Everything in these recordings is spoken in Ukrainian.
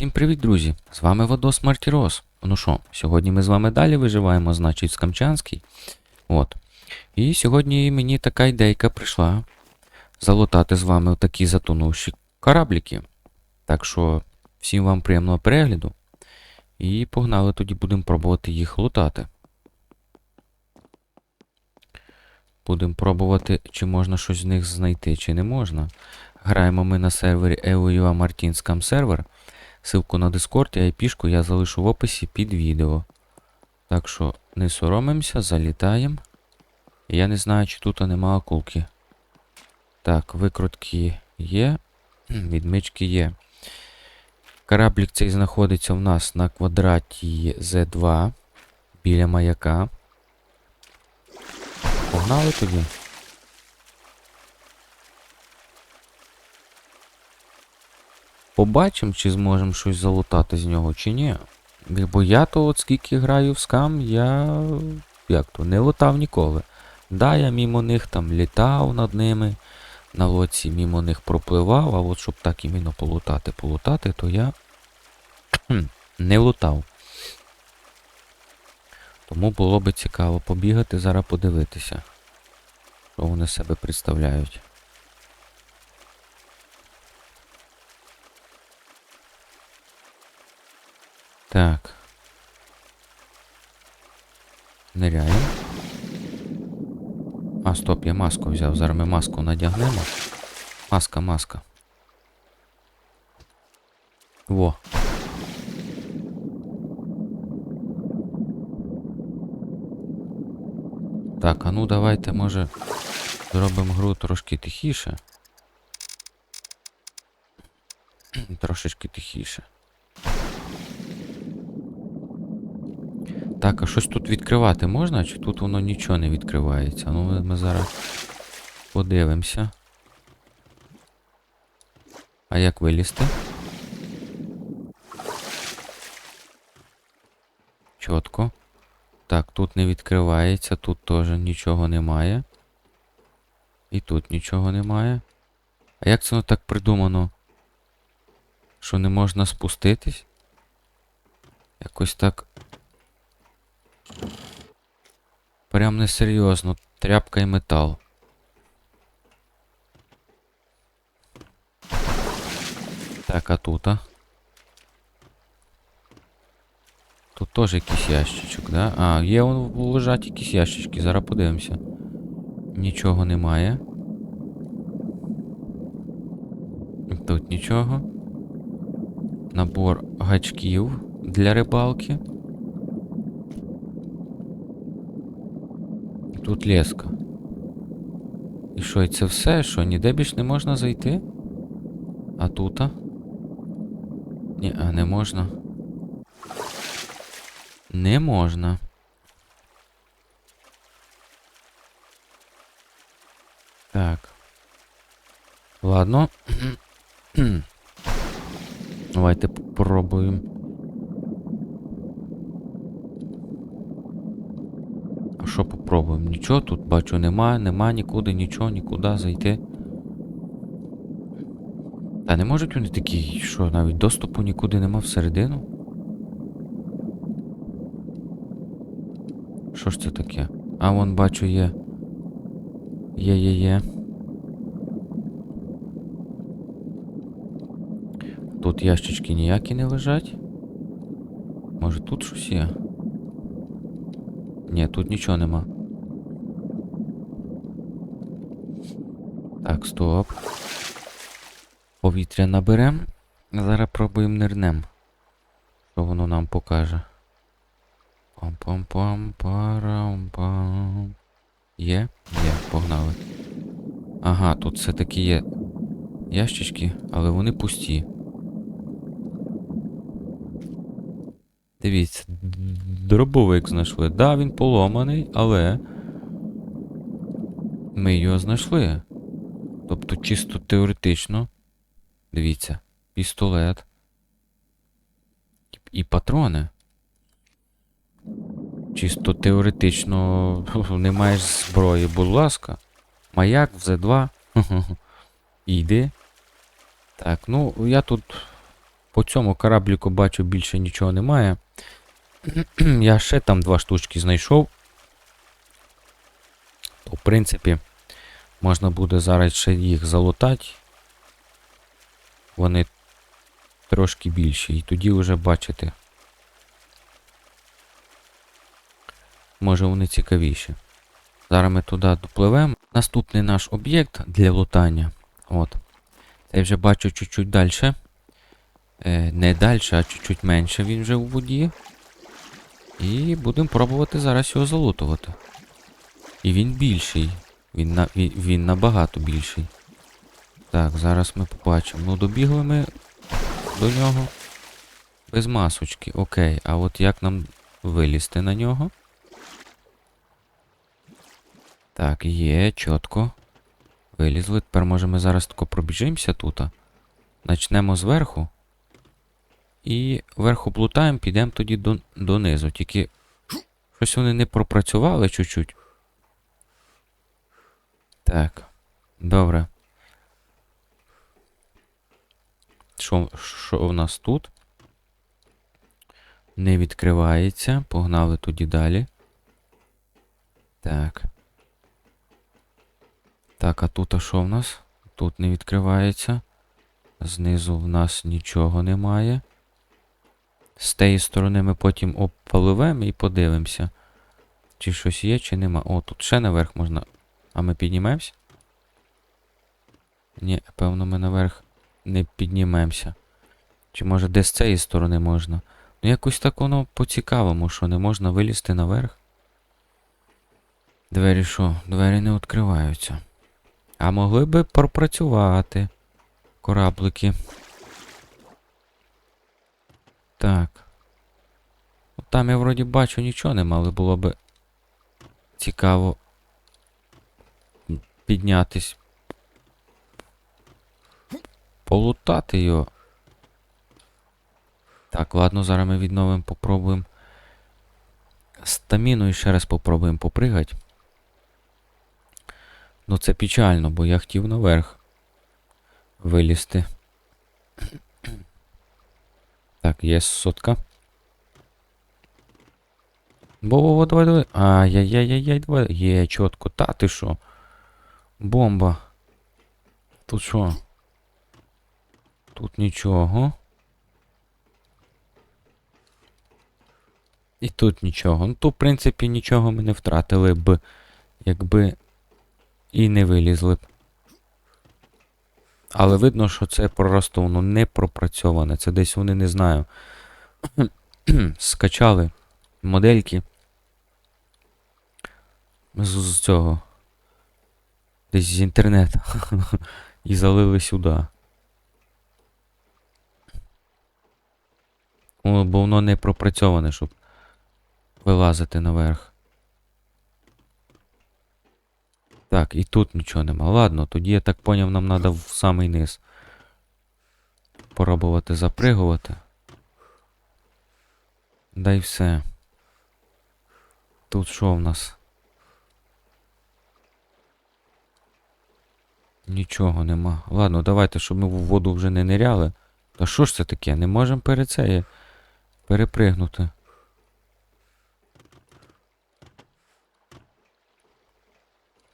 Всім привіт, друзі! З вами Водос Мартірос. Ну що, сьогодні ми з вами далі виживаємо, значить, Скамчанський. От. І сьогодні мені така ідейка прийшла залутати з вами такі затонувші корабліки. Так що, всім вам приємного перегляду. І погнали тоді будемо пробувати їх лутати. Будемо пробувати, чи можна щось з них знайти, чи не можна. Граємо ми на сервері EUA Martin Scam сервер. Ссылку на Discord і IP я залишу в описі під відео. Так що не соромимося, залітаємо. Я не знаю, чи тут нема акулки. Так, викрутки є. Відмички є. Кораблік цей знаходиться в нас на квадраті Z2 біля маяка. Погнали тоді. Побачимо, чи зможемо щось залутати з нього, чи ні. Бо я то от скільки граю в скам, я як то не лутав ніколи. Да, я мімо них там літав над ними, на лодці мімо них пропливав, а от щоб так іменно полутати, полутати, то я не лутав. Тому було би цікаво побігати, зараз подивитися, що вони себе представляють. Так. Ниряємо. А, стоп, я маску взяв. Зараз ми маску надягнемо. Маска, маска. Во. Так, а ну давайте, може, зробимо гру трошки тихіше. Трошечки тихіше. Так, а щось тут відкривати можна? Чи тут воно нічого не відкривається? Ну, ми, зараз подивимося. А як вилізти? Чітко. Так, тут не відкривається, тут теж нічого немає. І тут нічого немає. А як це воно так придумано? Що не можна спуститись? Якось так. Прям несерйозно. Тряпка і метал. Так, а тут, а? Тут теж якийсь ящичок, да? А, є лежать якісь ящички, зараз подивимося. Нічого немає. Тут нічого. Набор гачків для рибалки. Тут леска. І що, і це все? Що, ніде більш не можна зайти? А тут? Ні, а не можна. Не можна. Так. Ладно. Давайте попробуємо. Що попробуємо? Нічого тут бачу нема, нема нікуди, нічого, нікуди зайти. Та не можуть вони такі, що навіть доступу нікуди нема всередину? Що ж це таке? А вон бачу є. Є, є, є. Тут ящички ніякі не лежать. Може тут щось є? Ні, тут нічого нема. Так, стоп. Повітря наберем. Зараз пробуємо нирнем. Що воно нам покаже. Пам-пам-пам, парам-пам. Є? Є, погнали. Ага, тут все-таки є ящички, але вони пусті. Дивіться, дробовик знайшли. Да, він поломаний, але. Ми його знайшли. Тобто, чисто теоретично. Дивіться, пістолет. І патрони. Чисто теоретично не маєш зброї, будь ласка. Маяк в Z2. Іди. Так, ну я тут По цьому корабліку бачу більше нічого немає. Я ще там два штучки знайшов. То, в принципі, можна буде зараз ще їх залутати. Вони трошки більші. І тоді вже бачите. Може вони цікавіші. Зараз ми туди допливемо. Наступний наш об'єкт для лутання. От. Я вже бачу чуть-чуть далі. Е, не далі, а чуть-чуть менше він вже у воді. І будемо пробувати зараз його залутувати. І він більший. Він, на, він, він набагато більший. Так, зараз ми побачимо. Ну, добігли ми до нього. Без масочки. Окей, а от як нам вилізти на нього? Так, є, чітко. Вилізли. Тепер може ми зараз тако пробіжимося тут. Начнемо зверху. І вверху плутаємо, підемо тоді до, донизу. Тільки щось вони не пропрацювали чуть-чуть. Так. Добре. Що, що в нас тут? Не відкривається. Погнали тоді далі. Так. Так, а тут а що в нас? Тут не відкривається. Знизу в нас нічого немає. З тієї сторони ми потім обпаливемо і подивимося. Чи щось є, чи нема. О, тут ще наверх можна. А ми піднімемося? Ні, певно, ми наверх не піднімемося. Чи може десь з цієї сторони можна? Ну якось так воно по-цікавому, що не можна вилізти наверх. Двері що? Двері не відкриваються. А могли би пропрацювати кораблики. Так. Там я вроді бачу нічого нема, але було би цікаво піднятись. Полутати його. Так, ладно, зараз ми відновимо, попробуємо. Стаміну і ще раз попробуємо попригати. Ну це печально, бо я хотів наверх вилізти. Так, є сотка. Бо, давай, давай. Ай-яй-яй-яй, давай. Є, чітко. Та ти що? Бомба. Тут що? Тут нічого. І тут нічого. Ну тут, в принципі, нічого ми не втратили б, якби і не вилізли б. Але видно, що це просто воно не пропрацьоване. Це десь вони не знаю. Скачали модельки. З, з цього. Десь з інтернету. І залили сюди. Бо воно не пропрацьоване, щоб вилазити наверх. Так, і тут нічого нема. Ладно, тоді я так поняв, нам треба в самий низ. Пробувати запригувати. Да й все. Тут що в нас? Нічого нема. Ладно, давайте, щоб ми в воду вже не ниряли. Та що ж це таке? Не можемо перед це перепригнути.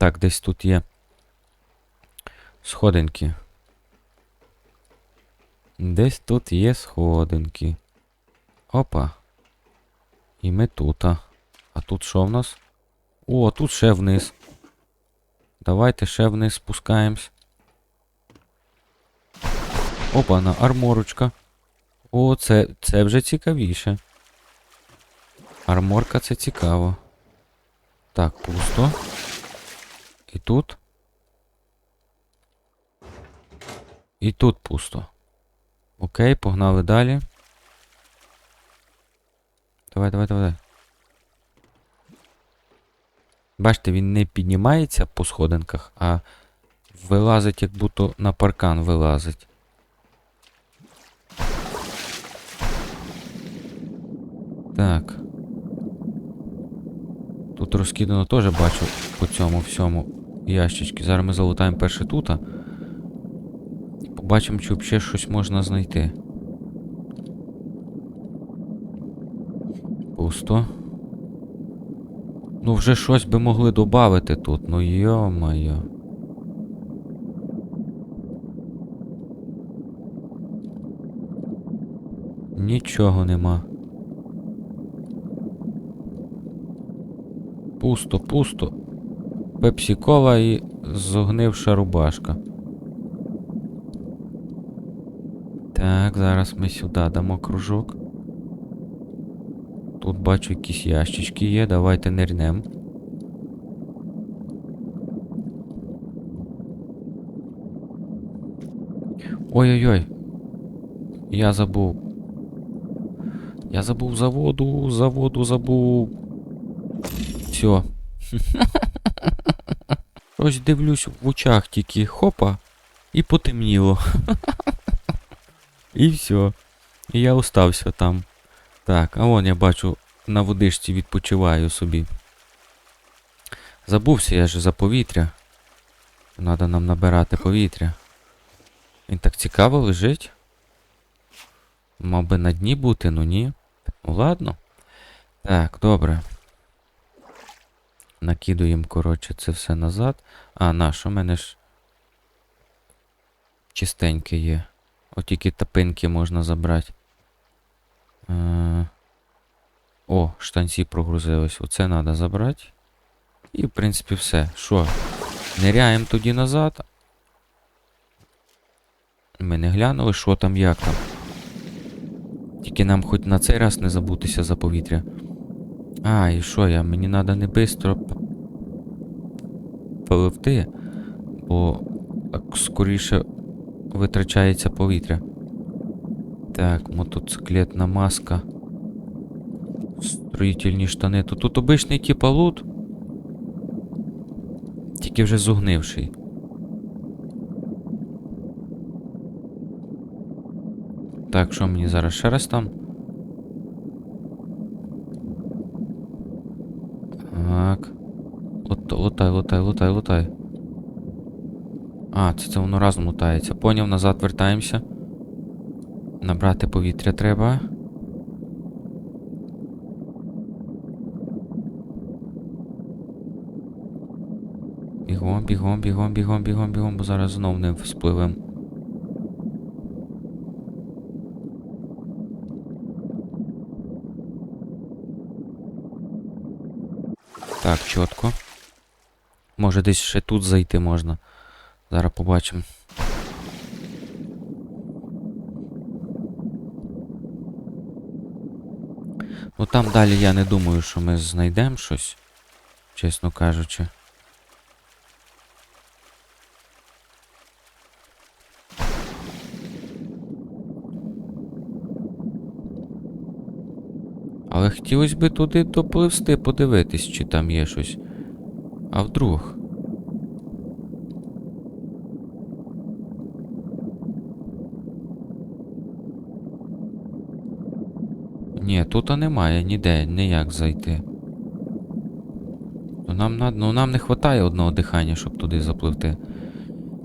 Так, десь тут є сходинки. Десь тут є сходинки. Опа. І ми тут. А А тут що в нас? О, тут ще вниз. Давайте ще вниз спускаємось. Опа, на арморочка. О, це, це вже цікавіше. Арморка це цікаво. Так, пусто. І тут. І тут пусто. Окей, погнали далі. Давай, давай, давай. Бачите, він не піднімається по сходинках, а вилазить, як будто на паркан вилазить. Так. Тут розкидано теж бачу по цьому всьому ящички. Зараз ми залутаємо перше тут. Побачимо, чи взагалі щось можна знайти. Пусто. Ну, вже щось би могли додати тут. Ну йо моє Нічого нема. Пусто, пусто. Пепсі-кола і зогнивша рубашка. Так, зараз ми сюди дамо кружок. Тут бачу якісь ящички є, давайте нирнем. Ой-ой-ой. Я забув. Я забув заводу, заводу забув. Все. Ось дивлюсь в очах тільки хопа і потемніло. І все. І я остався там. Так, а вон я бачу на водичці відпочиваю собі. Забувся я ж за повітря. Надо нам набирати повітря. Він так цікаво лежить. Мав би на дні бути, ну ні. Ну ладно. Так, добре. Накидуємо, коротше, це все назад. А, на, що в мене ж чистеньке є. От тільки тапинки можна забрати. Е, О, штанці прогрузились. Оце треба забрати. І, в принципі, все. Що? Ниряємо тоді назад. Ми не глянули, що там, як там. Тільки нам хоч на цей раз не забутися за повітря. А, і що я? Мені треба не п- пливти, бо скоріше витрачається повітря. Так, мотоциклетна маска. Строїтельні штани. Тут, тут обичний типа лут. Тільки вже зугнивший. Так, що мені зараз ще раз там? Так. Лот, лотай, лотай, лотай, лотай. А, це, це воно разом лутається. Поняв, назад вертаємося. Набрати повітря треба. Бігом, бігом, бігом, бігом, бігом, бігом, бо зараз знов не спливем. Так, чітко. Може десь ще тут зайти можна. Зараз побачимо. Ну там далі я не думаю, що ми знайдемо щось, чесно кажучи. Але хотілося би туди допливсти, подивитись, чи там є щось. А вдруг? Ні, тут немає ніде, ніяк зайти. Ну нам, ну, нам не вистачає одного дихання, щоб туди запливти.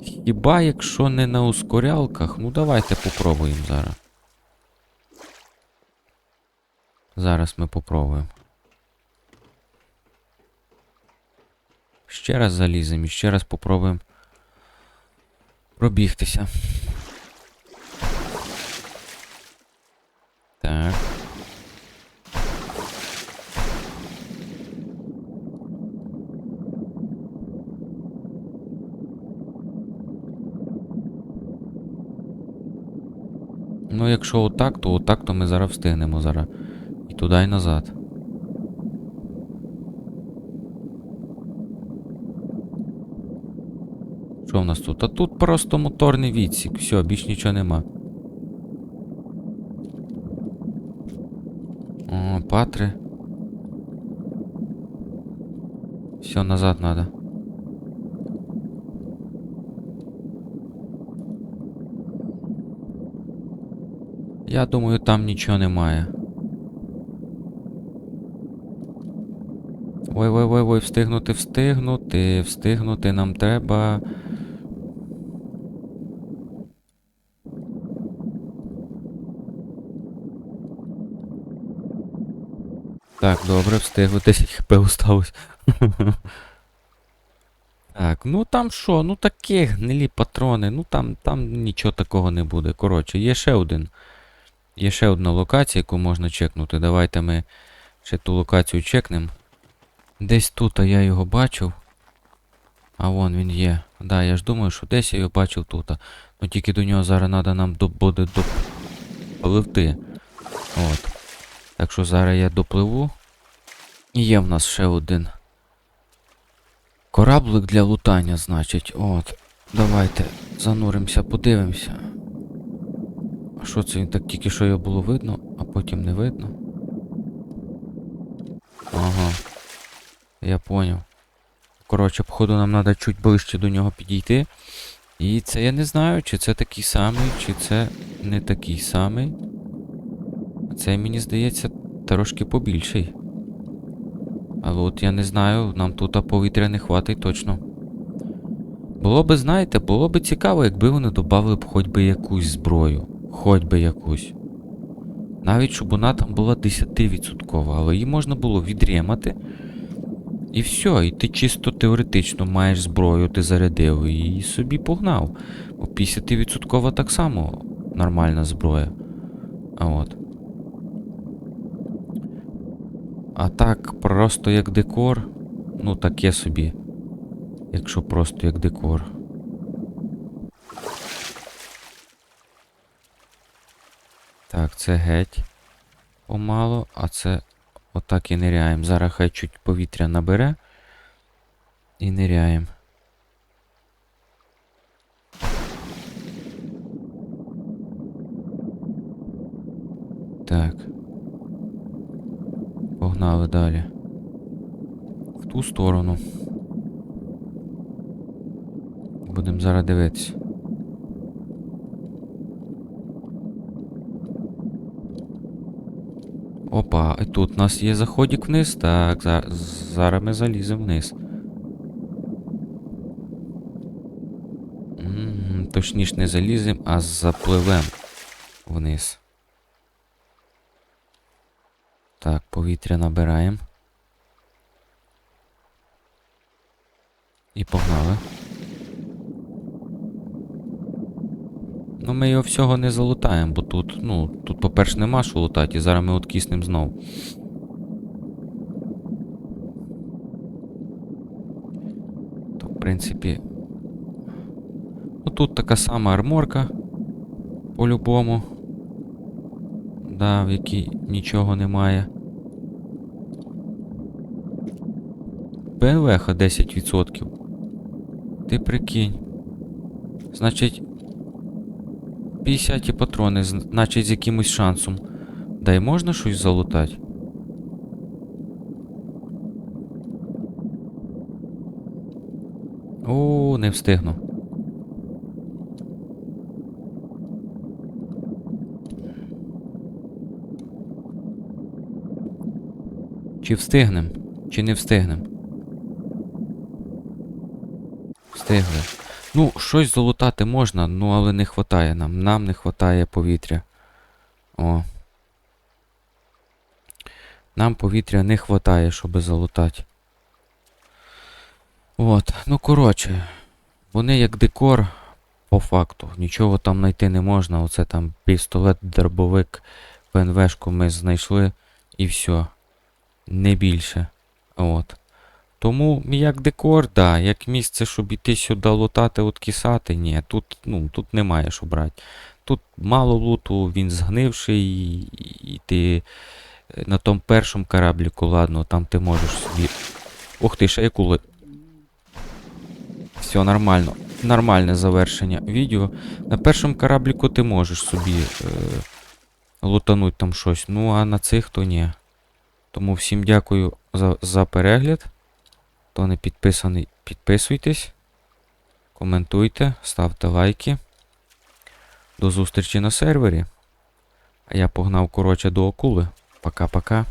Хіба якщо не на ускорялках, ну давайте попробуємо зараз. Зараз ми попробуємо. Ще раз заліземо і ще раз попробуємо пробігтися. Так. Ну, якщо отак, то отак, то ми зараз встигнемо зараз. І туди, і назад. Що в нас тут? А тут просто моторний відсік. Все, більш нічого нема. О, патри. Все, назад надо. Я думаю, там нічого немає. Ой, ой, ой, ой, встигнути, встигнути, встигнути нам треба. Так, добре, встигли. 10 хп осталось. Так, ну там що, ну такі гнилі патрони, ну там, там нічого такого не буде. Коротше, є ще один. Є ще одна локація, яку можна чекнути. Давайте ми ще ту локацію чекнемо. Десь тут а я його бачив. А вон він є. Да, я ж думаю, що десь я його бачив тут. Ну тільки до нього зараз треба нам буде допливти. От. Так що зараз я допливу. І є в нас ще один. Кораблик для лутання, значить. От. Давайте зануримося, подивимося. А що це він так тільки що його було видно, а потім не видно? Ага. Я поняв. Коротше, походу нам треба чуть ближче до нього підійти. І це я не знаю, чи це такий самий, чи це не такий самий. Це мені здається трошки побільший. Але от я не знаю, нам тут повітря не хватить точно. Було би, знаєте, було би цікаво, якби вони додали б хоч би якусь зброю. Хоч би якусь. Навіть щоб вона там була 10%, але її можна було відремати. І все, і ти чисто теоретично маєш зброю, ти зарядив і собі погнав. Бо 50% так само нормальна зброя. А от. А так, просто як декор. Ну, таке собі. Якщо просто як декор. Так, це геть помало, а це отак і ниряємо. Зараз хай чуть повітря набере. І ниряємо. Так. Погнали далі. В ту сторону. Будемо зараз дивитися. Опа, і тут у нас є заходик вниз. Так, за- зараз ми заліземо вниз. Точніше не заліземо, а запливемо вниз. Так, повітря набираємо. І погнали. Ну, ми його всього не залутаємо, бо тут, ну, тут, по-перше, нема що лутати, і зараз ми от киснем знов. То, в принципі. Ну тут така сама арморка. По-любому. Да, в якій нічого немає. ПНВХ 10%. Ти прикинь. Значить. 50 патрони, значить з якимось шансом. Дай можна щось залутати? О, не встигну. Чи встигнем? Чи не встигнем? Встигли. Ну, щось залутати можна, ну але не хватає нам. Нам не хватає повітря. О. Нам повітря не хватає, щоб залутати. От, ну коротше. Вони як декор, по факту. Нічого там знайти не можна. Оце там пістолет, дробовик, ПНВшку ми знайшли і все. Не більше. От. Тому як декор, да, як місце, щоб іти сюди лутати, от кисати, ні, тут ну, тут немає що брати. Тут мало луту, він згнивший, і, і ти е, на тому першому корабліку, ладно, там ти можеш собі. Ух ти, ще яку. Все нормально. Нормальне завершення відео. На першому корабліку ти можеш собі е, лутануть там щось. Ну, а на цих то ні. Тому всім дякую за, за перегляд. Хто не підписаний, підписуйтесь, коментуйте, ставте лайки. До зустрічі на сервері. А я погнав коротше до акули. Пока-пока.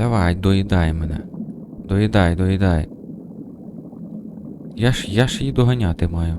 Давай, доїдай мене. Доїдай, доїдай. Я ж, я ж її доганяти маю.